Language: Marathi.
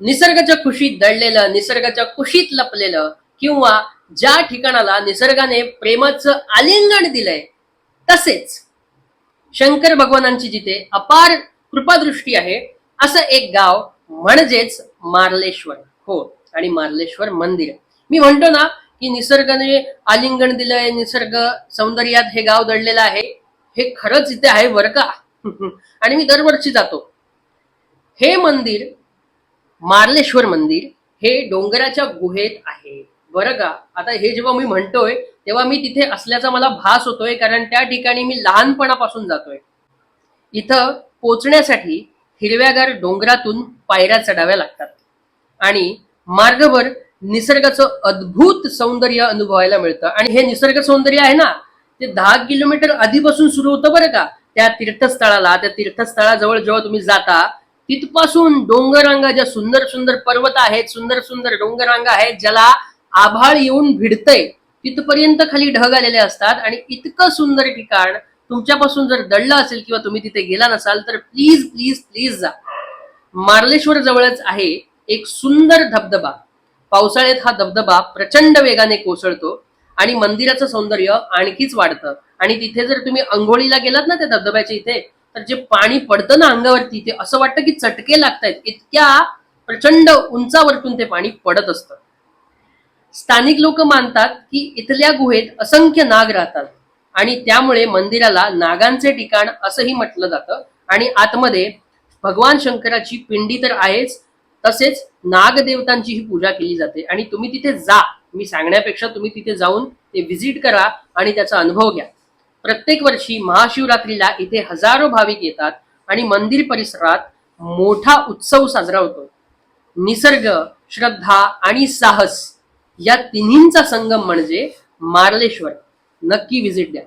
निसर्गाच्या खुशीत दडलेलं निसर्गाच्या कुशीत लपलेलं किंवा ज्या ठिकाणाला निसर्गाने प्रेमाचं आलिंगण दिलंय तसेच शंकर भगवानांची जिथे अपार कृपादृष्टी आहे असं एक गाव म्हणजेच मार्लेश्वर. हो आणि मार्लेश्वर मंदिर. मी म्हणतो ना की निसर्गाने आलिंगण दिलंय निसर्ग सौंदर्यात हे गाव दडलेलं आहे हे खरंच इथे आहे बरं का? आणि मी दरवर्षी जातो. हे मंदिर मार्लेश्वर मंदिर हे डोंगराच्या गुहेत आहे. बरं का? आता हे जेव्हा मी म्हणतोय तेव्हा मी तिथे असल्याचा मला भास होतोय कारण त्या ठिकाणी मी लहानपणापासून जातोय. इथं पोचण्यासाठी हिरव्यागार डोंगरातून पायऱ्या चढाव्या लागतात. आणि मार्गभर निसर्गाचं अद्भुत सौंदर्य अनुभवायला मिळतं. आणि हे निसर्ग सौंदर्य आहे ना ते दहा किलोमीटर आधीपासून सुरू होतं बरं का? त्या तीर्थस्थळाला त्या तीर्थस्थळाजवळ जेव्हा तुम्ही जाता तिथपासून डोंगररांगा ज्या सुंदर सुंदर पर्वत आहेत सुंदर सुंदर डोंगररांगा आहेत ज्याला आभाळ येऊन भिडतंय तिथपर्यंत खाली ढग आलेले असतात. आणि इतकं सुंदर ठिकाण तुमच्यापासून जर दडलं असेल किंवा तुम्ही तिथे गेला नसाल तर प्लीज प्लीज प्लीज जा. मार्लेश्वर जवळच आहे एक सुंदर धबधबा. पावसाळ्यात हा धबधबा प्रचंड वेगाने कोसळतो आणि मंदिराचं सौंदर्य आणखीच वाढतं. आणि तिथे जर तुम्ही अंघोळीला गेलात ना त्या धबधब्याच्या इथे तर जे पाणी पडतं ना अंगावरती ते असं वाटतं की चटके लागतायत. इतक्या प्रचंड उंचावरतून ते पाणी पडत असतं. स्थानिक लोक मानतात की इथल्या गुहेत असंख्य नाग राहतात आणि त्यामुळे मंदिराला नागांचे ठिकाण असंही म्हटलं जातं आणि आतमध्ये भगवान शंकराची पिंडी तर आहेच तसेच नागदेवतांचीही पूजा केली जाते आणि तुम्ही तिथे जा. मी सांगण्यापेक्षा तुम्ही तिथे जाऊन ते व्हिजिट करा आणि त्याचा अनुभव घ्या. प्रत्येक वर्षी महाशिवरात्रीला इथे हजारो भाविक येतात आणि मंदिर परिसरात मोठा उत्सव साजरा होतो. निसर्ग श्रद्धा आणि साहस या तिन्हींचा संगम म्हणजे मार्लेश्वर. नक्की व्हिजिट द्या.